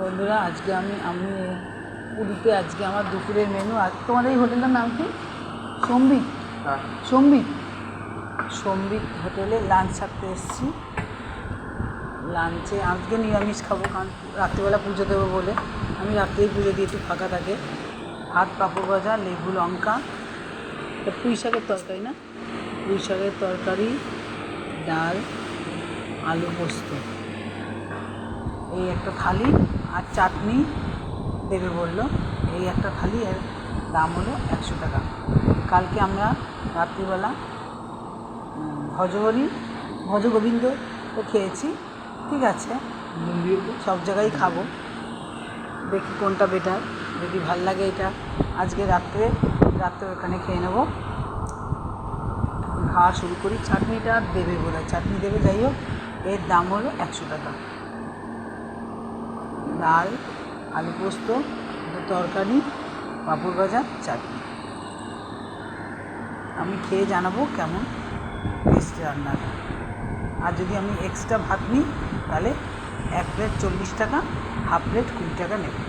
বন্ধুরা আজকে আমি আমি পুরীতে আজকে আমার দুপুরের মেনু আর তোমার এই হোটেলের নাম কি? সম্বিত হ্যাঁ। সম্বিত সম্বিত হোটেলে লাঞ্চ সারতে এসেছি। লাঞ্চে আজকে নিরামিষ খাব কারণ রাত্রিবেলা পুজো দেবো বলে। আমি রাত্রেই পুজো দিয়ে একটু ফাঁকা থাকে। ভাত পাঁপড় ভাজা লেবু লঙ্কা পুঁই শাকের তরকারি না? পুঁই শাকের তরকারি ডাল আলু পোস্ত। এই একটা থালি আর চাটনি, দেবে বলল, এই একটা থালি এর দাম হলো একশো টাকা। কালকে আমরা রাত্রিবেলা ভজহরি ভজগোবিন্দ তো খেয়েছি, ঠিক আছে? সব জায়গায় খাব। দেখি কোনটা বেটার যদি ভালো লাগে এটা। আজকে রাত্রে রাত্রে ওখানে খেয়ে নেব। খাওয়া শুরু করি। চাটনিটা দেবে বোধ হয় চাটনি দেবে, যাই হোক, এর দাম হলো একশো টাকা। ডাল আলু পোস্ত তরকারি, পাঁপড় ভাজা, চাটনি। আমি খেয়ে জানাব কেমন টেস্ট রান্নাটা আর যদি আমি এক্সট্রা ভাত নিই, তাহলে এক প্লেট চল্লিশ টাকা হাফ প্লেট কুড়ি টাকা নেবে।